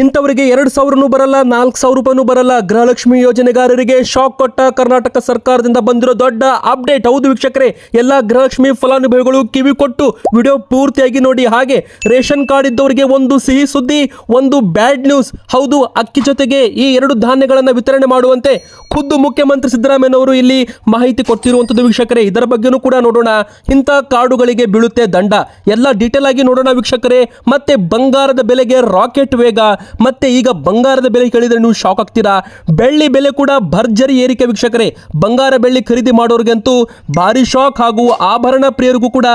ಇಂಥವರಿಗೆ ಎರಡು ಸಾವಿರನೂ ಬರಲ್ಲ, ನಾಲ್ಕು ಸಾವಿರ ರೂಪಾಯಿನೂ ಬರಲ್ಲ. ಗೃಹಲಕ್ಷ್ಮಿ ಯೋಜನೆಗಾರರಿಗೆ ಶಾಕ್ ಕೊಟ್ಟ ಕರ್ನಾಟಕ ಸರ್ಕಾರದಿಂದ ಬಂದಿರೋ ದೊಡ್ಡ ಅಪ್ಡೇಟ್. ಹೌದು ವೀಕ್ಷಕರೇ, ಎಲ್ಲ ಗೃಹಲಕ್ಷ್ಮಿ ಫಲಾನುಭವಿಗಳು ಕಿವಿ ಕೊಟ್ಟು ವಿಡಿಯೋ ಪೂರ್ತಿಯಾಗಿ ನೋಡಿ. ಹಾಗೆ ರೇಷನ್ ಕಾರ್ಡ್ ಇದ್ದವರಿಗೆ ಒಂದು ಸಿಹಿ ಸುದ್ದಿ, ಒಂದು ಬ್ಯಾಡ್ ನ್ಯೂಸ್. ಹೌದು, ಅಕ್ಕಿ ಜೊತೆಗೆ ಈ ಎರಡು ಧಾನ್ಯಗಳನ್ನು ವಿತರಣೆ ಮಾಡುವಂತೆ ಖುದ್ದು ಮುಖ್ಯಮಂತ್ರಿ ಸಿದ್ದರಾಮಯ್ಯನವರು ಇಲ್ಲಿ ಮಾಹಿತಿ ಕೊಟ್ಟಿರುವಂಥದ್ದು ವೀಕ್ಷಕರೇ. ಇದರ ಬಗ್ಗೆನೂ ಕೂಡ ನೋಡೋಣ. ಇಂಥ ಕಾರ್ಡುಗಳಿಗೆ ಬೀಳುತ್ತೆ ದಂಡ. ಎಲ್ಲ ಡೀಟೇಲ್ ಆಗಿ ನೋಡೋಣ ವೀಕ್ಷಕರೇ. ಮತ್ತೆ ಬಂಗಾರದ ಬೆಲೆಗೆ ರಾಕೆಟ್ ವೇಗ. ಮತ್ತೆ ಈಗ ಬಂಗಾರದ ಬೆಲೆ ಕೇಳಿದ್ರೆ ನೀವು ಶಾಕ್ ಆಗ್ತೀರಾ? ಬೆಳ್ಳಿ ಬೆಲೆ ಕೂಡ ಭರ್ಜರಿ ಏರಿಕೆ ವೀಕ್ಷಕರೇ. ಬಂಗಾರ ಬೆಳ್ಳಿ ಖರೀದಿ ಮಾಡೋರಿಗಂತೂ ಭಾರಿ ಶಾಕ್ ಹಾಗೂ ಆಭರಣ ಪ್ರಿಯರಿಗೂ ಕೂಡ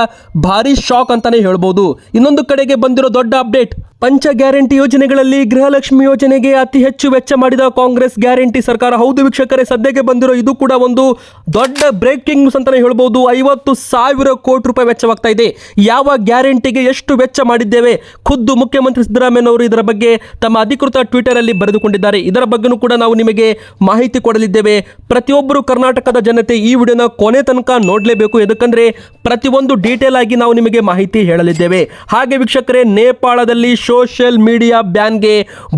ಭಾರಿ ಶಾಕ್ ಅಂತಾನೆ ಹೇಳ್ಬೋದು. ಇನ್ನೊಂದು ಕಡೆಗೆ ಬಂದಿರೋ ದೊಡ್ಡ ಅಪ್ಡೇಟ್ ಪಂಚ ಗ್ಯಾರಂಟಿ ಯೋಜನೆಗಳಲ್ಲಿ ಗೃಹಲಕ್ಷ್ಮಿ ಯೋಜನೆಗೆ ಅತಿ ಹೆಚ್ಚು ವೆಚ್ಚ ಮಾಡಿದ ಕಾಂಗ್ರೆಸ್ ಗ್ಯಾರಂಟಿ ಸರ್ಕಾರ. ಹೌದು ವೀಕ್ಷಕರೇ, ಸದ್ಯಕ್ಕೆ ಬಂದಿರೋ ಇದು ಕೂಡ ಒಂದು ದೊಡ್ಡ ಬ್ರೇಕಿಂಗ್ ನ್ಯೂಸ್ ಅಂತಾನೆ ಹೇಳ್ಬೋದು. ಐವತ್ತು ಸಾವಿರ ಕೋಟಿ ರೂಪಾಯಿ ವೆಚ್ಚವಾಗ್ತಾ ಇದೆ. ಯಾವ ಗ್ಯಾರಂಟಿಗೆ ಎಷ್ಟು ವೆಚ್ಚ ಮಾಡಿದ್ದೇವೆ? ಖುದ್ದು ಮುಖ್ಯಮಂತ್ರಿ ಸಿದ್ದರಾಮಯ್ಯನವರು ಇದರ ಬಗ್ಗೆ ತಮ್ಮ ಅಧಿಕೃತ ಟ್ವಿಟರ್ ಅಲ್ಲಿ ಬರೆದುಕೊಂಡಿದ್ದಾರೆ. ಇದರ ಬಗ್ಗೆನೂ ಕೂಡ ನಾವು ನಿಮಗೆ ಮಾಹಿತಿ ಕೊಡಲಿದ್ದೇವೆ. ಪ್ರತಿಯೊಬ್ಬರು ಕರ್ನಾಟಕದ ಜನತೆ ಈ ವಿಡಿಯೋನ ಕೊನೆ ತನಕ ನೋಡಲೇಬೇಕು. ಯಾಕಂದ್ರೆ ಪ್ರತಿಯೊಂದು ಡೀಟೇಲ್ ಆಗಿ ನಾವು ನಿಮಗೆ ಮಾಹಿತಿ ಹೇಳಲಿದ್ದೇವೆ. ಹಾಗೆ ವೀಕ್ಷಕರೇ, ನೇಪಾಳದಲ್ಲಿ ಸೋಷಿಯಲ್ ಮೀಡಿಯಾ ಬ್ಯಾನ್ಗೆ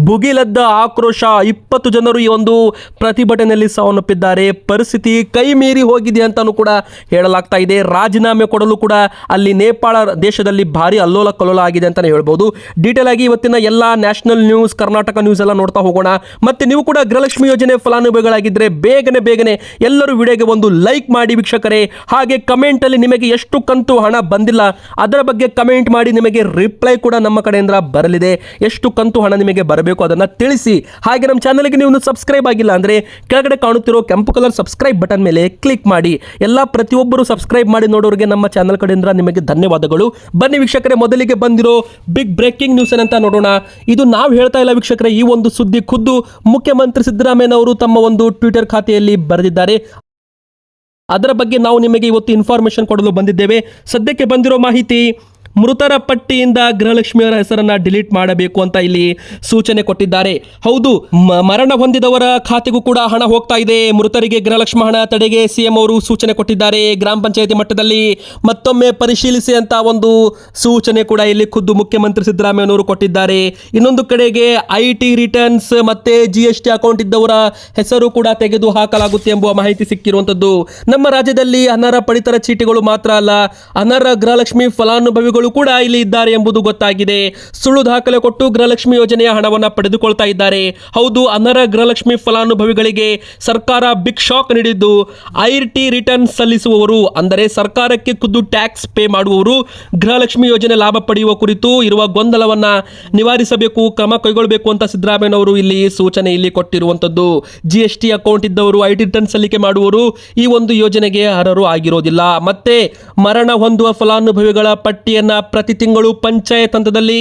ಭುಗಿಲದ್ದ ಆಕ್ರೋಶ ಇಪ್ಪತ್ತು ಜನರು ಈ ಒಂದು ಪ್ರತಿಭಟನೆಯಲ್ಲಿ ಸಾವನ್ನಪ್ಪಿದ್ದಾರೆ. ಪರಿಸ್ಥಿತಿ ಕೈ ಮೀರಿ ಹೋಗಿದೆ ಅಂತಾನೂ ಕೂಡ ಹೇಳಲಾಗ್ತಾ ಇದೆ. ರಾಜೀನಾಮೆ ಕೊಡಲು ಕೂಡ ಅಲ್ಲಿ ನೇಪಾಳ ದೇಶದಲ್ಲಿ ಭಾರಿ ಅಲ್ಲೋಲ ಕಲ್ಲೋಲ ಆಗಿದೆ ಅಂತಲೇ ಹೇಳ್ಬೋದು. ಡೀಟೇಲ್ ಆಗಿ ಇವತ್ತಿನ ಎಲ್ಲ ನ್ಯಾಷನಲ್ ನ್ಯೂಸ್, ಕರ್ನಾಟಕ ನ್ಯೂಸ್ ಎಲ್ಲ ನೋಡ್ತಾ ಹೋಗೋಣ. ಮತ್ತೆ ನೀವು ಕೂಡ ಗೃಹಲಕ್ಷ್ಮಿ ಯೋಜನೆ ಫಲಾನುಭವಿಗಳಾಗಿದ್ದರೆ ಬೇಗನೆ ಬೇಗನೆ ಎಲ್ಲರೂ ವಿಡಿಯೋಗೆ ಒಂದು ಲೈಕ್ ಮಾಡಿ ವೀಕ್ಷಕರೇ. ಹಾಗೆ ಕಮೆಂಟಲ್ಲಿ ನಿಮಗೆ ಎಷ್ಟು ಕಂತು ಹಣ ಬಂದಿಲ್ಲ, ಅದರ ಬಗ್ಗೆ ಕಮೆಂಟ್ ಮಾಡಿ ನಿಮಗೆ ರಿಪ್ಲೈ ಕೂಡ ನಮ್ಮ ಕಡೆಯಿಂದ ಬರಲಿದೆ. ಎಷ್ಟು ಕಂತು ಹಣ ನಿಮಗೆ ಬರಬೇಕು ಅದನ್ನ ತಿಳಿಸಿ. ಹಾಗೆ ನಮ್ಮ ಚಾನಲ್ಗೆ ನೀವು ಸಬ್ಸ್ಕ್ರೈಬ್ ಆಗಿಲ್ಲ ಅಂದ್ರೆ ಕೆಳಗಡೆ ಕಾಣುತ್ತಿರೋ ಕೆಂಪು ಕಲರ್ ಸಬ್ಸ್ಕ್ರೈಬ್ ಬಟನ್ ಮೇಲೆ ಕ್ಲಿಕ್ ಮಾಡಿ. ಎಲ್ಲ ಪ್ರತಿಯೊಬ್ಬರು ಸಬ್ಸ್ಕ್ರೈಬ್ ಮಾಡಿ ನೋಡೋರಿಗೆ ನಮ್ಮ ಚಾನಲ್ ಕಡೆಯಿಂದ ನಿಮಗೆ ಧನ್ಯವಾದಗಳು. ಬನ್ನಿ ವೀಕ್ಷಕರೇ, ಮೊದಲಿಗೆ ಬಂದಿರೋ ಬಿಗ್ ಬ್ರೇಕಿಂಗ್ ನ್ಯೂಸ್ ಏನಂತ ನೋಡೋಣ. ಇದು ನಾವು ಹೇಳ್ತಾ ಇಲ್ಲ ವೀಕ್ಷಕರೇ, ಈ ಒಂದು ಸುದ್ದಿ ಖುದ್ದು ಮುಖ್ಯಮಂತ್ರಿ ಸಿದ್ದರಾಮಯ್ಯನವರು ತಮ್ಮ ಒಂದು ಟ್ವಿಟರ್ ಖಾತೆಯಲ್ಲಿ ಬರೆದಿದ್ದಾರೆ. ಅದರ ಬಗ್ಗೆ ನಾವು ನಿಮಗೆ ಇವತ್ತು ಇನ್ಫಾರ್ಮೇಶನ್ ಕೊಡಲು ಬಂದಿದ್ದೇವೆ. ಸದ್ಯಕ್ಕೆ ಬಂದಿರೋ ಮಾಹಿತಿ ಮೃತರ ಪಟ್ಟಿಯಿಂದ ಗೃಹಲಕ್ಷ್ಮಿಯವರ ಹೆಸರನ್ನ ಡಿಲೀಟ್ ಮಾಡಬೇಕು ಅಂತ ಇಲ್ಲಿ ಸೂಚನೆ ಕೊಟ್ಟಿದ್ದಾರೆ. ಹೌದು ಮರಣ ಹೊಂದಿದವರ ಖಾತೆಗೂ ಕೂಡ ಹಣ ಹೋಗ್ತಾ ಇದೆ. ಮೃತರಿಗೆ ಗೃಹಲಕ್ಷ್ಮಿ ಹಣ ತಡೆಗೆ ಸಿಎಂ ಅವರು ಸೂಚನೆ ಕೊಟ್ಟಿದ್ದಾರೆ. ಗ್ರಾಮ ಪಂಚಾಯತಿ ಮಟ್ಟದಲ್ಲಿ ಮತ್ತೊಮ್ಮೆ ಪರಿಶೀಲಿಸಿ ಅಂತ ಒಂದು ಸೂಚನೆ ಕೂಡ ಇಲ್ಲಿ ಖುದ್ದು ಮುಖ್ಯಮಂತ್ರಿ ಸಿದ್ದರಾಮಯ್ಯನವರು ಕೊಟ್ಟಿದ್ದಾರೆ. ಇನ್ನೊಂದು ಕಡೆಗೆ ಐ ರಿಟರ್ನ್ಸ್ ಮತ್ತೆ ಜಿ ಎಸ್ ಟಿ ಅಕೌಂಟ್ ಇದ್ದವರ ಹೆಸರು ಕೂಡ ತೆಗೆದು ಹಾಕಲಾಗುತ್ತೆ ಎಂಬುವ ಮಾಹಿತಿ ಸಿಕ್ಕಿರುವಂತದ್ದು ನಮ್ಮ ರಾಜ್ಯದಲ್ಲಿ ಅನರ್ಹ ಪಡಿತರ ಚೀಟಿಗಳು ಮಾತ್ರ ಅಲ್ಲ, ಅನರ್ಹ ಗೃಹಲಕ್ಷ್ಮಿ ಫಲಾನುಭವಿಗಳು ಕೂಡ ಇಲ್ಲಿ ಇದ್ದಾರೆ ಎಂಬುದು ಗೊತ್ತಾಗಿದೆ. ಸುಳ್ಳು ದಾಖಲೆ ಕೊಟ್ಟು ಗೃಹಲಕ್ಷ್ಮಿ ಯೋಜನೆಯ ಹಣವನ್ನು ಪಡೆದುಕೊಳ್ತಾ ಇದ್ದಾರೆ. ಹೌದು ಅನರ ಗೃಹಲಕ್ಷ್ಮಿ ಫಲಾನುಭವಿಗಳಿಗೆ ಸರ್ಕಾರ ಬಿಗ್ ಶಾಕ್ ನೀಡಿದ್ದು. ಐ ಟಿ ರಿಟರ್ನ್ ಸಲ್ಲಿಸುವವರು, ಅಂದರೆ ಸರ್ಕಾರಕ್ಕೆ ಖುದ್ದು ಟ್ಯಾಕ್ಸ್ ಪೇ ಮಾಡುವವರು ಗೃಹಲಕ್ಷ್ಮಿ ಯೋಜನೆ ಲಾಭ ಪಡೆಯುವ ಕುರಿತು ಇರುವ ಗೊಂದಲವನ್ನ ನಿವಾರಿಸಬೇಕು, ಕ್ರಮ ಕೈಗೊಳ್ಳಬೇಕು ಅಂತ ಸಿದ್ದರಾಮಯ್ಯನವರು ಇಲ್ಲಿ ಸೂಚನೆ ಇಲ್ಲಿ ಕೊಟ್ಟಿರುವಂತದ್ದು ಜಿ ಎಸ್ ಟಿ ಅಕೌಂಟ್ ಇದ್ದವರು, ಐ ಟಿ ರಿಟರ್ನ್ ಸಲ್ಲಿಕೆ ಮಾಡುವವರು ಈ ಒಂದು ಯೋಜನೆಗೆ ಅರ್ಹರು ಆಗಿರೋದಿಲ್ಲ. ಮತ್ತೆ ಮರಣ ಹೊಂದುವ ಫಲಾನುಭವಿಗಳ ಪಟ್ಟಿಯನ್ನ ಪ್ರತಿ ತಿಂಗಳು ಪಂಚಾಯತ್ ಹಂತದಲ್ಲಿ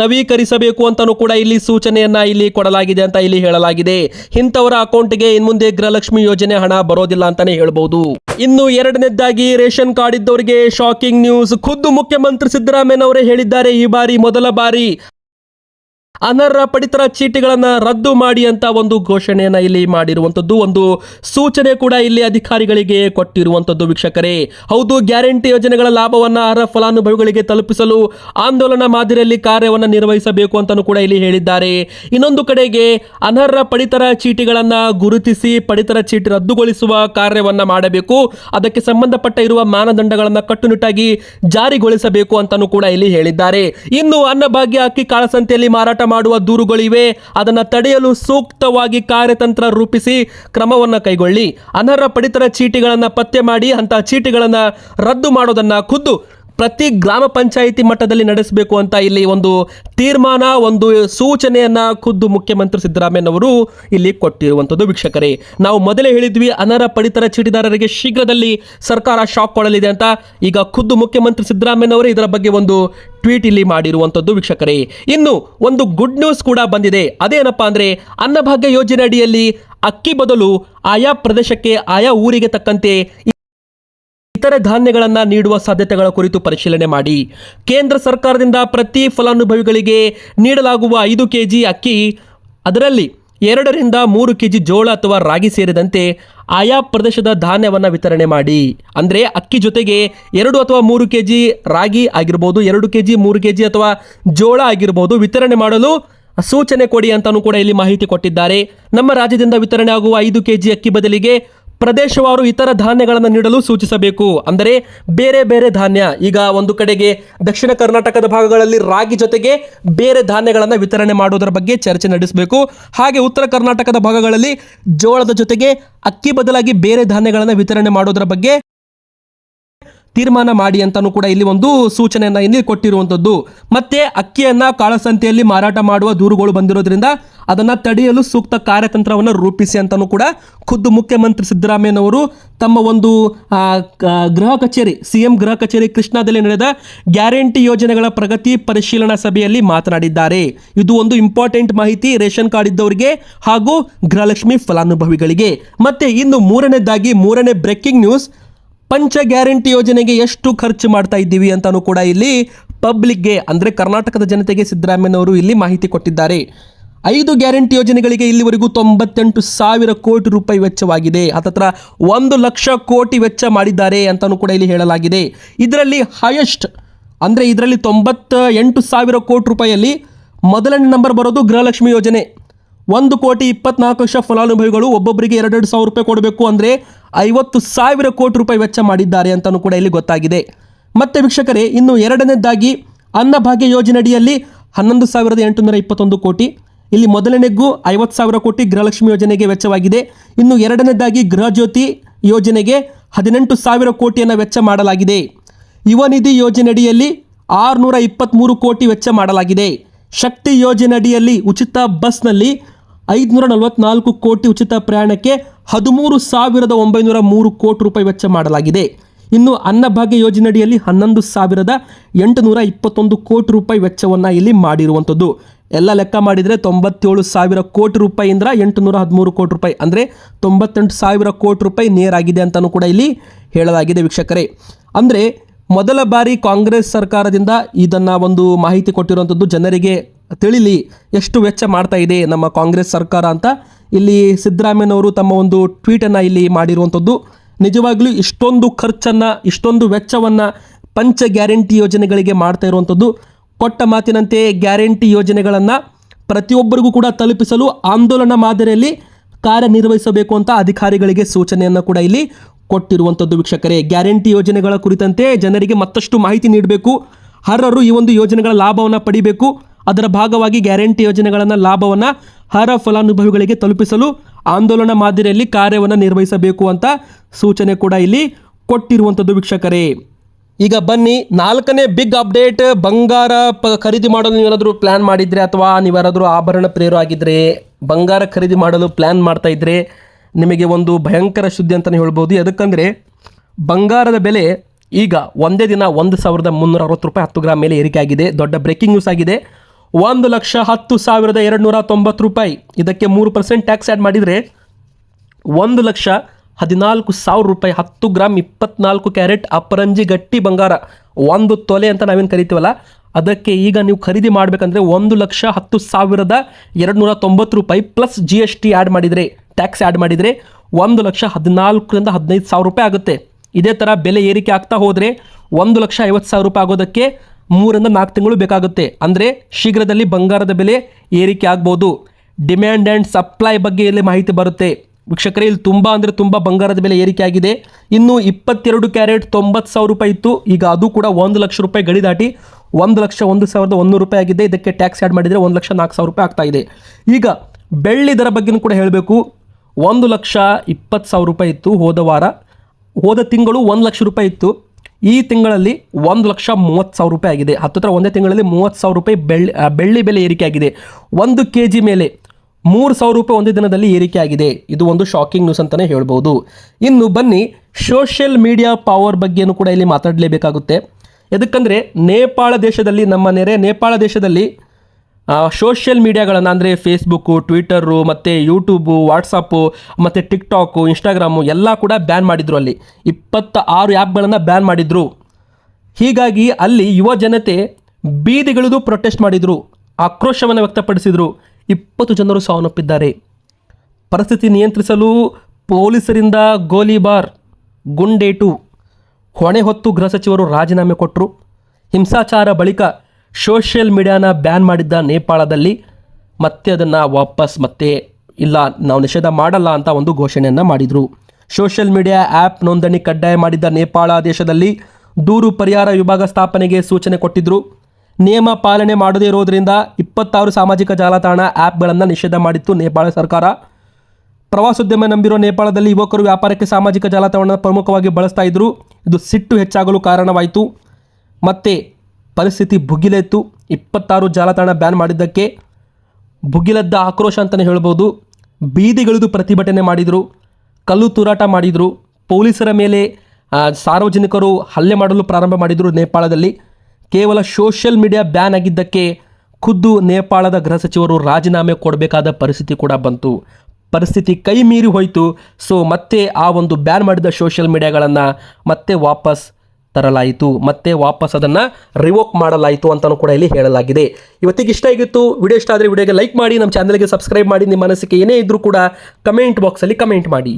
ನವೀಕರಿಸಬೇಕು ಅಂತಾನೂ ಕೂಡ ಇಲ್ಲಿ ಸೂಚನೆಯನ್ನ ಇಲ್ಲಿ ಕೊಡಲಾಗಿದೆ ಅಂತ ಇಲ್ಲಿ ಹೇಳಲಾಗಿದೆ. ಇಂಥವರ ಅಕೌಂಟ್ಗೆ ಇನ್ಮುಂದೆ ಗೃಹಲಕ್ಷ್ಮಿ ಯೋಜನೆ ಹಣ ಬರೋದಿಲ್ಲ ಅಂತಾನೆ ಹೇಳಬಹುದು ಇನ್ನು ಎರಡನೇದಾಗಿ ರೇಷನ್ ಕಾರ್ಡ್ ಇದ್ದವರಿಗೆ ಶಾಕಿಂಗ್ ನ್ಯೂಸ್ ಖುದ್ದು ಮುಖ್ಯಮಂತ್ರಿ ಸಿದ್ದರಾಮಯ್ಯನವರೇ ಹೇಳಿದ್ದಾರೆ, ಈ ಬಾರಿ ಮೊದಲ ಬಾರಿ ಅನರ್ಹ ಪಡಿತರ ಚೀಟಿಗಳನ್ನು ರದ್ದು ಮಾಡಿ ಅಂತ ಒಂದು ಘೋಷಣೆಯನ್ನು ಇಲ್ಲಿ ಮಾಡಿರುವಂತದ್ದು, ಒಂದು ಸೂಚನೆ ಕೂಡ ಇಲ್ಲಿ ಅಧಿಕಾರಿಗಳಿಗೆ ಕೊಟ್ಟಿರುವಂತದ್ದು ವೀಕ್ಷಕರೇ. ಹೌದು, ಗ್ಯಾರಂಟಿ ಯೋಜನೆಗಳ ಲಾಭವನ್ನು, ಅರ್ಹ ಫಲಾನುಭವಿಗಳಿಗೆ ತಲುಪಿಸಲು ಆಂದೋಲನ ಮಾದರಿಯಲ್ಲಿ ಕಾರ್ಯವನ್ನು ನಿರ್ವಹಿಸಬೇಕು ಅಂತಲೂ ಕೂಡ ಇಲ್ಲಿ ಹೇಳಿದ್ದಾರೆ. ಇನ್ನೊಂದು ಕಡೆಗೆ ಅನರ್ಹ ಪಡಿತರ ಚೀಟಿಗಳನ್ನು ಗುರುತಿಸಿ ಪಡಿತರ ಚೀಟಿ ರದ್ದುಗೊಳಿಸುವ ಕಾರ್ಯವನ್ನ ಮಾಡಬೇಕು. ಅದಕ್ಕೆ ಸಂಬಂಧಪಟ್ಟ ಇರುವ ಮಾನದಂಡಗಳನ್ನು ಕಟ್ಟುನಿಟ್ಟಾಗಿ ಜಾರಿಗೊಳಿಸಬೇಕು ಅಂತಲೂ ಕೂಡ ಇಲ್ಲಿ ಹೇಳಿದ್ದಾರೆ. ಇನ್ನು ಅನ್ನಭಾಗ್ಯ ಅಕ್ಕಿ ಕಾಳಸಂತೆಯಲ್ಲಿ ಮಾರಾಟ ಮಾಡುವ ದೂರುಗಳಿವೆ. ಅದನ್ನು ತಡೆಯಲು ಸೂಕ್ತವಾಗಿ ಕಾರ್ಯತಂತ್ರ ರೂಪಿಸಿ ಕ್ರಮವನ್ನು ಕೈಗೊಳ್ಳಿ. ಅನರ್ಹ ಪಡಿತರ ಚೀಟಿಗಳನ್ನು ಪತ್ತೆ ಮಾಡಿ ಅಂತಹ ಚೀಟಿಗಳನ್ನು ರದ್ದು ಮಾಡೋದನ್ನ ಖುದ್ದು ಪ್ರತಿ ಗ್ರಾಮ ಪಂಚಾಯಿತಿ ಮಟ್ಟದಲ್ಲಿ ನಡೆಸಬೇಕು ಅಂತ ಇಲ್ಲಿ ಒಂದು ತೀರ್ಮಾನ, ಒಂದು ಸೂಚನೆಯನ್ನ ಖುದ್ದು ಮುಖ್ಯಮಂತ್ರಿ ಸಿದ್ದರಾಮಯ್ಯನವರು ಇಲ್ಲಿ ಕೊಟ್ಟಿರುವಂಥದ್ದು ವೀಕ್ಷಕರೇ. ನಾವು ಮೊದಲೇ ಹೇಳಿದ್ವಿ, ಅನರ್ಹ ಪಡಿತರ ಚೀಟಿದಾರರಿಗೆ ಶೀಘ್ರದಲ್ಲಿ ಸರ್ಕಾರ ಶಾಕ್ ಕೊಡಲಿದೆ ಅಂತ. ಈಗ ಖುದ್ದು ಮುಖ್ಯಮಂತ್ರಿ ಸಿದ್ದರಾಮಯ್ಯನವರು ಇದರ ಬಗ್ಗೆ ಒಂದು ಟ್ವೀಟ್ ಇಲ್ಲಿ ಮಾಡಿರುವಂಥದ್ದು ವೀಕ್ಷಕರೇ. ಇನ್ನು ಒಂದು ಗುಡ್ ನ್ಯೂಸ್ ಕೂಡ ಬಂದಿದೆ. ಅದೇನಪ್ಪಾ ಅಂದ್ರೆ, ಅನ್ನಭಾಗ್ಯ ಯೋಜನೆ ಅಡಿಯಲ್ಲಿ ಅಕ್ಕಿ ಬದಲು ಆಯಾ ಪ್ರದೇಶಕ್ಕೆ, ಆಯಾ ಊರಿಗೆ ತಕ್ಕಂತೆ ಇತರೆ ಧಾನ್ಯಗಳನ್ನು ನೀಡುವ ಸಾಧ್ಯತೆಗಳ ಕುರಿತು ಪರಿಶೀಲನೆ ಮಾಡಿ ಕೇಂದ್ರ ಸರ್ಕಾರದಿಂದ ಪ್ರತಿ ಫಲಾನುಭವಿಗಳಿಗೆ ನೀಡಲಾಗುವ ಐದು ಕೆಜಿ ಅಕ್ಕಿ, ಅದರಲ್ಲಿ ಎರಡರಿಂದ ಮೂರು ಕೆಜಿ ಜೋಳ ಅಥವಾ ರಾಗಿ ಸೇರಿದಂತೆ ಆಯಾ ಪ್ರದೇಶದ ಧಾನ್ಯವನ್ನು ವಿತರಣೆ ಮಾಡಿ. ಅಂದರೆ ಅಕ್ಕಿ ಜೊತೆಗೆ ಎರಡು ಅಥವಾ ಮೂರು ಕೆ ಜಿ ರಾಗಿ ಆಗಿರ್ಬೋದು, ಎರಡು ಕೆ ಜಿ ಮೂರು ಕೆ ಜಿ ಅಥವಾ ಜೋಳ ಆಗಿರ್ಬೋದು ವಿತರಣೆ ಮಾಡಲು ಸೂಚನೆ ಕೊಡಿ ಅಂತಾನೂ ಕೂಡ ಇಲ್ಲಿ ಮಾಹಿತಿ ಕೊಟ್ಟಿದ್ದಾರೆ. ನಮ್ಮ ರಾಜ್ಯದಿಂದ ವಿತರಣೆ ಆಗುವ ಐದು ಕೆಜಿ ಅಕ್ಕಿ ಬದಲಿಗೆ ಪ್ರದೇಶವಾರು ಇತರ ಧಾನ್ಯಗಳನ್ನು ನೀಡಲು ಸೂಚಿಸಬೇಕು. ಅಂದರೆ ಬೇರೆ ಬೇರೆ ಧಾನ್ಯ, ಈಗ ಒಂದು ಕಡೆಗೆ ದಕ್ಷಿಣ ಕರ್ನಾಟಕದ ಭಾಗಗಳಲ್ಲಿ ರಾಗಿ ಜೊತೆಗೆ ಬೇರೆ ಧಾನ್ಯಗಳನ್ನು ವಿತರಣೆ ಮಾಡುವುದರ ಬಗ್ಗೆ ಚರ್ಚೆ ನಡೆಸಬೇಕು. ಹಾಗೆ ಉತ್ತರ ಕರ್ನಾಟಕದ ಭಾಗಗಳಲ್ಲಿ ಜೋಳದ ಜೊತೆಗೆ ಅಕ್ಕಿ ಬದಲಾಗಿ ಬೇರೆ ಧಾನ್ಯಗಳನ್ನು ವಿತರಣೆ ಮಾಡೋದರ ಬಗ್ಗೆ ತೀರ್ಮಾನ ಮಾಡಿ ಅಂತಾನೂ ಕೂಡ ಇಲ್ಲಿ ಒಂದು ಸೂಚನೆಯನ್ನ ಇಲ್ಲಿ ಕೊಟ್ಟಿರುವಂಥದ್ದು. ಮತ್ತೆ ಅಕ್ಕಿಯನ್ನ ಕಾಳಸಂತೆಯಲ್ಲಿ ಮಾರಾಟ ಮಾಡುವ ದೂರುಗಳು ಬಂದಿರೋದ್ರಿಂದ ಅದನ್ನ ತಡೆಯಲು ಸೂಕ್ತ ಕಾರ್ಯತಂತ್ರವನ್ನು ರೂಪಿಸಿ ಅಂತಾನೂ ಕೂಡ ಖುದ್ದು ಮುಖ್ಯಮಂತ್ರಿ ಸಿದ್ದರಾಮಯ್ಯನವರು ತಮ್ಮ ಒಂದು ಗೃಹ ಕಚೇರಿ, ಸಿಎಂ ಗೃಹ ಕಚೇರಿ ಕೃಷ್ಣಾದಲ್ಲಿ ನಡೆದ ಗ್ಯಾರಂಟಿ ಯೋಜನೆಗಳ ಪ್ರಗತಿ ಪರಿಶೀಲನಾ ಸಭೆಯಲ್ಲಿ ಮಾತನಾಡಿದ್ದಾರೆ. ಇದು ಒಂದು ಇಂಪಾರ್ಟೆಂಟ್ ಮಾಹಿತಿ ರೇಷನ್ ಕಾರ್ಡ್ ಇದ್ದವರಿಗೆ ಹಾಗೂ ಗೃಹಲಕ್ಷ್ಮಿ ಫಲಾನುಭವಿಗಳಿಗೆ. ಮತ್ತೆ ಇನ್ನು ಮೂರನೇದಾಗಿ, ಮೂರನೇ ಬ್ರೇಕಿಂಗ್ ನ್ಯೂಸ್ ಪಂಚ ಗ್ಯಾರಂಟಿ ಯೋಜನೆಗೆ ಎಷ್ಟು ಖರ್ಚು ಮಾಡ್ತಾ ಇದ್ದೀವಿ ಅಂತಾನೂ ಕೂಡ ಇಲ್ಲಿ ಪಬ್ಲಿಕ್ಗೆ, ಅಂದರೆ ಕರ್ನಾಟಕದ ಜನತೆಗೆ ಸಿದ್ದರಾಮಯ್ಯನವರು ಇಲ್ಲಿ ಮಾಹಿತಿ ಕೊಟ್ಟಿದ್ದಾರೆ. ಐದು ಗ್ಯಾರಂಟಿ ಯೋಜನೆಗಳಿಗೆ ಇಲ್ಲಿವರೆಗೂ ತೊಂಬತ್ತೆಂಟು ಸಾವಿರ ಕೋಟಿ ರೂಪಾಯಿ ವೆಚ್ಚವಾಗಿದೆ. ಹತ್ತತ್ರ ಒಂದು ಲಕ್ಷ ಕೋಟಿ ವೆಚ್ಚ ಮಾಡಿದ್ದಾರೆ ಅಂತಲೂ ಕೂಡ ಇಲ್ಲಿ ಹೇಳಲಾಗಿದೆ. ಇದರಲ್ಲಿ ಹೈಯೆಸ್ಟ್ ಅಂದರೆ ಇದರಲ್ಲಿ ತೊಂಬತ್ತ ಎಂಟು ಸಾವಿರ ಕೋಟಿ ರೂಪಾಯಿಯಲ್ಲಿ ಮೊದಲನೇ ನಂಬರ್ ಬರೋದು ಗೃಹಲಕ್ಷ್ಮಿ ಯೋಜನೆ. ಒಂದು ಕೋಟಿ ಇಪ್ಪತ್ನಾಲ್ಕು ಲಕ್ಷ ಫಲಾನುಭವಿಗಳು ಒಬ್ಬೊಬ್ಬರಿಗೆ ಎರಡೆರಡು ಸಾವಿರ ರೂಪಾಯಿ ಕೊಡಬೇಕು ಅಂದರೆ ಐವತ್ತು ಸಾವಿರ ಕೋಟಿ ರೂಪಾಯಿ ವೆಚ್ಚ ಮಾಡಿದ್ದಾರೆ ಅಂತಲೂ ಕೂಡ ಇಲ್ಲಿ ಗೊತ್ತಾಗಿದೆ. ಮತ್ತೆ ವೀಕ್ಷಕರೇ, ಇನ್ನು ಎರಡನೇದಾಗಿ ಅನ್ನಭಾಗ್ಯ ಯೋಜನೆಯಡಿಯಲ್ಲಿ ಹನ್ನೊಂದು ಸಾವಿರದ ಎಂಟುನೂರ ಇಪ್ಪತ್ತೊಂದು ಕೋಟಿ, ಇಲ್ಲಿ ಮೊದಲನೆಗೂ ಐವತ್ತು ಸಾವಿರ ಕೋಟಿ ಗೃಹಲಕ್ಷ್ಮಿ ಯೋಜನೆಗೆ ವೆಚ್ಚವಾಗಿದೆ. ಇನ್ನು ಎರಡನೇದಾಗಿ ಗೃಹಜ್ಯೋತಿ ಯೋಜನೆಗೆ ಹದಿನೆಂಟು ಸಾವಿರ ಕೋಟಿಯನ್ನು ವೆಚ್ಚ ಮಾಡಲಾಗಿದೆ. ಯುವ ನಿಧಿ ಯೋಜನೆಯಡಿಯಲ್ಲಿ ಆರುನೂರ ಇಪ್ಪತ್ತ್ಮೂರು ಕೋಟಿ ವೆಚ್ಚ ಮಾಡಲಾಗಿದೆ. ಶಕ್ತಿ ಯೋಜನೆಯಡಿಯಲ್ಲಿ ಉಚಿತ ಬಸ್ನಲ್ಲಿ ಐದುನೂರ ನಲವತ್ನಾಲ್ಕು ಕೋಟಿ ಉಚಿತ ಪ್ರಯಾಣಕ್ಕೆ ಹದಿಮೂರು ಸಾವಿರದ ಒಂಬೈನೂರ ಮೂರು ಕೋಟಿ ರೂಪಾಯಿ ವೆಚ್ಚ ಮಾಡಲಾಗಿದೆ. ಇನ್ನು ಅನ್ನಭಾಗ್ಯ ಯೋಜನೆಯಡಿಯಲ್ಲಿ ಹನ್ನೊಂದು ಸಾವಿರದ ಎಂಟುನೂರ ಇಪ್ಪತ್ತೊಂದು ಕೋಟಿ ರೂಪಾಯಿ ವೆಚ್ಚವನ್ನು ಇಲ್ಲಿ ಮಾಡಿರುವಂಥದ್ದು. ಎಲ್ಲ ಲೆಕ್ಕ ಮಾಡಿದರೆ ತೊಂಬತ್ತೇಳು ಸಾವಿರ ಕೋಟಿ ರೂಪಾಯಿಯಿಂದ ಎಂಟುನೂರ ಹದಿಮೂರು ಕೋಟಿ ರೂಪಾಯಿ ಅಂದರೆ ತೊಂಬತ್ತೆಂಟು ಸಾವಿರ ಕೋಟಿ ರೂಪಾಯಿ ನೇರಾಗಿದೆ ಅಂತಲೂ ಕೂಡ ಇಲ್ಲಿ ಹೇಳಲಾಗಿದೆ ವೀಕ್ಷಕರೇ. ಅಂದರೆ ಮೊದಲ ಬಾರಿ ಕಾಂಗ್ರೆಸ್ ಸರ್ಕಾರದಿಂದ ಇದನ್ನು ಒಂದು ಮಾಹಿತಿ ಕೊಟ್ಟಿರುವಂಥದ್ದು ಜನರಿಗೆ ತಿಳಿಲಿ ಎಷ್ಟು ವೆಚ್ಚ ಮಾಡ್ತಾ ಇದೆ ನಮ್ಮ ಕಾಂಗ್ರೆಸ್ ಸರ್ಕಾರ ಅಂತ. ಇಲ್ಲಿ ಸಿದ್ದರಾಮಯ್ಯನವರು ತಮ್ಮ ಒಂದು ಟ್ವೀಟನ್ನು ಇಲ್ಲಿ ಮಾಡಿರುವಂಥದ್ದು, ನಿಜವಾಗ್ಲೂ ಇಷ್ಟೊಂದು ಖರ್ಚನ್ನು, ಇಷ್ಟೊಂದು ವೆಚ್ಚವನ್ನು ಪಂಚ ಗ್ಯಾರಂಟಿ ಯೋಜನೆಗಳಿಗೆ ಮಾಡ್ತಾ ಇರುವಂಥದ್ದು. ಕೊಟ್ಟ ಮಾತಿನಂತೆ ಗ್ಯಾರಂಟಿ ಯೋಜನೆಗಳನ್ನು ಪ್ರತಿಯೊಬ್ಬರಿಗೂ ಕೂಡ ತಲುಪಿಸಲು ಆಂದೋಲನ ಮಾದರಿಯಲ್ಲಿ ಕಾರ್ಯನಿರ್ವಹಿಸಬೇಕು ಅಂತ ಅಧಿಕಾರಿಗಳಿಗೆ ಸೂಚನೆಯನ್ನು ಕೂಡ ಇಲ್ಲಿ ಕೊಟ್ಟಿರುವಂಥದ್ದು ವೀಕ್ಷಕರೇ. ಗ್ಯಾರಂಟಿ ಯೋಜನೆಗಳ ಕುರಿತಂತೆ ಜನರಿಗೆ ಮತ್ತಷ್ಟು ಮಾಹಿತಿ ನೀಡಬೇಕು. ಅರ್ಹರು ಈ ಒಂದು ಯೋಜನೆಗಳ ಲಾಭವನ್ನು ಪಡಿಬೇಕು. ಅದರ ಭಾಗವಾಗಿ ಗ್ಯಾರಂಟಿ ಯೋಜನೆಗಳನ್ನು ಲಾಭವನ್ನು ಅರ್ಹ ಫಲಾನುಭವಿಗಳಿಗೆ ತಲುಪಿಸಲು ಆಂದೋಲನ ಮಾದರಿಯಲ್ಲಿ ಕಾರ್ಯವನ್ನು ನಿರ್ವಹಿಸಬೇಕು ಅಂತ ಸೂಚನೆ ಕೂಡ ಇಲ್ಲಿ ಕೊಟ್ಟಿರುವಂಥದ್ದು ವೀಕ್ಷಕರೇ. ಈಗ ಬನ್ನಿ, ನಾಲ್ಕನೇ ಬಿಗ್ ಅಪ್ಡೇಟ್ ಬಂಗಾರ ಪ, ಖರೀದಿ ಮಾಡಲು ನೀವೇನಾದರೂ ಪ್ಲ್ಯಾನ್ ಮಾಡಿದರೆ ಅಥವಾ ನೀವ್ಯಾರಾದರೂ ಆಭರಣ ಪ್ರೇರು ಆಗಿದ್ದರೆ ಬಂಗಾರ ಖರೀದಿ ಮಾಡಲು ಪ್ಲ್ಯಾನ್ ಮಾಡ್ತಾ ಇದ್ದರೆ ನಿಮಗೆ ಒಂದು ಭಯಂಕರ ಸುದ್ದಿ ಅಂತಲೇ ಹೇಳ್ಬೋದು. ಯಾಕಂದರೆ ಬಂಗಾರದ ಬೆಲೆ ಈಗ ಒಂದೇ ದಿನ ಒಂದು ಸಾವಿರದ ಮುನ್ನೂರ ಅರವತ್ತು ರೂಪಾಯಿ ಹತ್ತು ಗ್ರಾಮ್ ಮೇಲೆ ಏರಿಕೆ ಆಗಿದೆ. ದೊಡ್ಡ ಬ್ರೇಕಿಂಗ್ ನ್ಯೂಸ್ ಆಗಿದೆ. ಒಂದು ಲಕ್ಷ ಹತ್ತು ಸಾವಿರದ ಎರಡು ನೂರ ತೊಂಬತ್ತು ರೂಪಾಯಿ. ಇದಕ್ಕೆ ಮೂರು ಪರ್ಸೆಂಟ್ ಟ್ಯಾಕ್ಸ್ ಆ್ಯಡ್ ಮಾಡಿದರೆ ಒಂದು ಲಕ್ಷ ಹದಿನಾಲ್ಕು ಸಾವಿರ ರೂಪಾಯಿ, ಹತ್ತು ಗ್ರಾಮ್ ಇಪ್ಪತ್ನಾಲ್ಕು ಕ್ಯಾರೆಟ್ ಅಪರಂಜಿ ಗಟ್ಟಿ ಬಂಗಾರ. ಒಂದು ತೊಲೆ ಅಂತ ನಾವೇನು ಕರಿತೀವಲ್ಲ, ಅದಕ್ಕೆ ಈಗ ನೀವು ಖರೀದಿ ಮಾಡಬೇಕಂದ್ರೆ ಒಂದು ಲಕ್ಷ ಹತ್ತು ಸಾವಿರದ ಎರಡು ನೂರ ತೊಂಬತ್ತು ರೂಪಾಯಿ plus G S T add ಮಾಡಿದರೆ ಟ್ಯಾಕ್ಸ್ ಆ್ಯಡ್ ಮಾಡಿದರೆ ಒಂದು ಲಕ್ಷ ಹದಿನಾಲ್ಕರಿಂದ ಹದಿನೈದು ಸಾವಿರ ರೂಪಾಯಿ ಆಗುತ್ತೆ. ಇದೇ ಥರ ಬೆಲೆ ಏರಿಕೆ ಆಗ್ತಾ ಹೋದರೆ ಒಂದು ಲಕ್ಷ ಐವತ್ತು ಸಾವಿರ ರೂಪಾಯಿ ಆಗೋದಕ್ಕೆ ಮೂರರಿಂದ ನಾಲ್ಕು ತಿಂಗಳು ಬೇಕಾಗುತ್ತೆ. ಅಂದರೆ ಶೀಘ್ರದಲ್ಲಿ ಬಂಗಾರದ ಬೆಲೆ ಏರಿಕೆ ಆಗ್ಬೋದು. ಡಿಮ್ಯಾಂಡ್ ಆ್ಯಂಡ್ ಸಪ್ಲೈ ಬಗ್ಗೆ ಇಲ್ಲಿ ಮಾಹಿತಿ ಬರುತ್ತೆ. ವೀಕ್ಷಕರೇ, ಇಲ್ಲಿ ತುಂಬ ಅಂದರೆ ತುಂಬ ಬಂಗಾರದ ಬೆಲೆ ಏರಿಕೆ ಆಗಿದೆ. ಇನ್ನು ಇಪ್ಪತ್ತೆರಡು ಕ್ಯಾರೆಟ್ ತೊಂಬತ್ತು ಸಾವಿರ ರೂಪಾಯಿ ಇತ್ತು. ಈಗ ಅದು ಕೂಡ ಒಂದು ಲಕ್ಷ ರೂಪಾಯಿ ಗಡಿ ದಾಟಿ ಒಂದು ಲಕ್ಷ ಒಂದು ಸಾವಿರದ ಒಂದೂರು ರೂಪಾಯಿ ಆಗಿದೆ. ಇದಕ್ಕೆ ಟ್ಯಾಕ್ಸ್ ಆ್ಯಡ್ ಮಾಡಿದರೆ ಒಂದು ಲಕ್ಷ ನಾಲ್ಕು ಸಾವಿರ ರೂಪಾಯಿ ಆಗ್ತಾ ಇದೆ. ಈಗ ಬೆಳ್ಳಿ ದರ ಬಗ್ಗೆನೂ ಕೂಡ ಹೇಳಬೇಕು. ಒಂದು ಲಕ್ಷ ಇಪ್ಪತ್ತು ಸಾವಿರ ರೂಪಾಯಿ ಇತ್ತು ಹೋದ ವಾರ. ಹೋದ ತಿಂಗಳು ಒಂದು ಲಕ್ಷ ರೂಪಾಯಿ ಇತ್ತು. ಈ ತಿಂಗಳಲ್ಲಿ ಒಂದು ಲಕ್ಷ ಮೂವತ್ತು ಸಾವಿರ ರೂಪಾಯಿ ಆಗಿದೆ. ಹತ್ತತ್ರ ಒಂದೇ ತಿಂಗಳಲ್ಲಿ ಮೂವತ್ತು ಸಾವಿರ ರೂಪಾಯಿ ಬೆಳ್ಳಿ ಬೆಳ್ಳಿ ಬೆಲೆ ಏರಿಕೆ ಆಗಿದೆ. ಒಂದು ಕೆ ಜಿ ಮೇಲೆ ಮೂರು ಸಾವಿರ ರೂಪಾಯಿ ಒಂದೇ ದಿನದಲ್ಲಿ ಏರಿಕೆ ಆಗಿದೆ. ಇದು ಒಂದು ಶಾಕಿಂಗ್ ನ್ಯೂಸ್ ಅಂತಲೇ ಹೇಳ್ಬೋದು. ಇನ್ನು ಬನ್ನಿ ಸೋಷಿಯಲ್ ಮೀಡಿಯಾ ಪವರ್ ಬಗ್ಗೆನೂ ಕೂಡ ಇಲ್ಲಿ ಮಾತಾಡಲೇಬೇಕಾಗುತ್ತೆ. ಎದಕ್ಕಂದರೆ, ನೇಪಾಳ ದೇಶದಲ್ಲಿ, ನಮ್ಮ ನೆರೆ ನೇಪಾಳ ದೇಶದಲ್ಲಿ ಸೋಷಿಯಲ್ ಮೀಡಿಯಾಗಳನ್ನು ಅಂದರೆ ಫೇಸ್ಬುಕ್ಕು ಟ್ವಿಟರು ಮತ್ತು ಯೂಟ್ಯೂಬು ವಾಟ್ಸಪ್ಪು ಮತ್ತು ಟಿಕ್ಟಾಕು ಇನ್ಸ್ಟಾಗ್ರಾಮು ಎಲ್ಲ ಕೂಡ ಬ್ಯಾನ್ ಮಾಡಿದರು ಅಲ್ಲಿ. ಇಪ್ಪತ್ತ ಆರು ಆ್ಯಪ್ಗಳನ್ನು ಬ್ಯಾನ್ ಮಾಡಿದರು. ಹೀಗಾಗಿ ಅಲ್ಲಿ ಯುವ ಜನತೆ ಬೀದಿಗಿಳಿದು ಪ್ರೊಟೆಸ್ಟ್ ಮಾಡಿದರು. ಆಕ್ರೋಶವನ್ನು ವ್ಯಕ್ತಪಡಿಸಿದರು. ಇಪ್ಪತ್ತು ಜನರು ಸಾವನ್ನಪ್ಪಿದ್ದಾರೆ. ಪರಿಸ್ಥಿತಿ ನಿಯಂತ್ರಿಸಲು ಪೊಲೀಸರಿಂದ ಗೋಲಿಬಾರ್ ಗುಂಡೇಟು. ಹೊಣೆ ಹೊತ್ತು ಗೃಹ ಸಚಿವರು ರಾಜೀನಾಮೆ ಕೊಟ್ಟರು ಹಿಂಸಾಚಾರ ಬಳಿಕ ಸೋಷಿಯಲ್ ಮೀಡಿಯಾನ ಬ್ಯಾನ್ ಮಾಡಿದ್ದ ನೇಪಾಳದಲ್ಲಿ. ಮತ್ತೆ ಅದನ್ನು ವಾಪಸ್ ಮತ್ತೆ ಇಲ್ಲ, ನಾವು ನಿಷೇಧ ಮಾಡಲ್ಲ ಅಂತ ಒಂದು ಘೋಷಣೆಯನ್ನು ಮಾಡಿದರು. ಸೋಷಿಯಲ್ ಮೀಡಿಯಾ ಆ್ಯಪ್ ನೋಂದಣಿ ಕಡ್ಡಾಯ ಮಾಡಿದ್ದ ನೇಪಾಳ ದೇಶದಲ್ಲಿ ದೂರು ಪರಿಹಾರ ವಿಭಾಗ ಸ್ಥಾಪನೆಗೆ ಸೂಚನೆ ಕೊಟ್ಟಿದ್ದರು ನಿಯಮ ಪಾಲನೆ ಮಾಡದೇ ಇರೋದರಿಂದ ಇಪ್ಪತ್ತಾರು ಸಾಮಾಜಿಕ ಜಾಲತಾಣ ಆ್ಯಪ್ಗಳನ್ನು ನಿಷೇಧ ಮಾಡಿತ್ತು ನೇಪಾಳ ಸರ್ಕಾರ. ಪ್ರವಾಸೋದ್ಯಮ ನಂಬಿರೋ ನೇಪಾಳದಲ್ಲಿ ಯುವಕರು ವ್ಯಾಪಾರಕ್ಕೆ ಸಾಮಾಜಿಕ ಜಾಲತಾಣ ಪ್ರಮುಖವಾಗಿ ಬಳಸ್ತಾ ಇದ್ದರು ಇದು ಸಿಟ್ಟು ಹೆಚ್ಚಾಗಲು ಕಾರಣವಾಯಿತು. ಮತ್ತೆ ಪರಿಸ್ಥಿತಿ ಭುಗಿಲೆತ್ತು ಇಪ್ಪತ್ತಾರು ಜಾಲತಾಣ ಬ್ಯಾನ್ ಮಾಡಿದ್ದಕ್ಕೆ ಭುಗಿಲದ್ದ ಆಕ್ರೋಶ ಅಂತಲೇ ಹೇಳ್ಬೋದು. ಬೀದಿಗಳಿದು ಪ್ರತಿಭಟನೆ ಮಾಡಿದರು, ಕಲ್ಲು ತೂರಾಟ ಮಾಡಿದರು, ಪೊಲೀಸರ ಮೇಲೆ ಸಾರ್ವಜನಿಕರು ಹಲ್ಲೆ ಮಾಡಲು ಪ್ರಾರಂಭ ಮಾಡಿದರು ನೇಪಾಳದಲ್ಲಿ. ಕೇವಲ ಸೋಷಿಯಲ್ ಮೀಡಿಯಾ ಬ್ಯಾನ್ ಆಗಿದ್ದಕ್ಕೆ ಖುದ್ದು ನೇಪಾಳದ ಗೃಹ ಸಚಿವರು ರಾಜೀನಾಮೆ ಕೊಡಬೇಕಾದ ಪರಿಸ್ಥಿತಿ ಕೂಡ ಬಂತು. ಪರಿಸ್ಥಿತಿ ಕೈ ಮೀರಿ ಹೋಯಿತು. ಸೊ ಮತ್ತೆ ಆ ಒಂದು ಬ್ಯಾನ್ ಮಾಡಿದ ಸೋಷಿಯಲ್ ಮೀಡಿಯಾಗಳನ್ನು ಮತ್ತೆ ವಾಪಸ್ ತರಲಾಯಿತು, ಮತ್ತೆ ವಾಪಸ್ ಅದನ್ನು ರಿವೋಕ್ ಮಾಡಲಾಯಿತು ಅಂತಲೂ ಕೂಡ ಇಲ್ಲಿ ಹೇಳಲಾಗಿದೆ. ಇವತ್ತಿಗೆ ಇಷ್ಟ ಆಗಿತ್ತು, ವಿಡಿಯೋ ಇಷ್ಟ ಆದರೆ ವಿಡಿಯೋಗೆ ಲೈಕ್ ಮಾಡಿ, ನಮ್ಮ ಚಾನಲ್ಗೆ ಸಬ್ಸ್ಕ್ರೈಬ್ ಮಾಡಿ, ನಿಮ್ಮ ಮನಸ್ಸಿಗೆ ಏನೇ ಇದ್ದರೂ ಕೂಡ ಕಮೆಂಟ್ ಬಾಕ್ಸಲ್ಲಿ ಕಮೆಂಟ್ ಮಾಡಿ.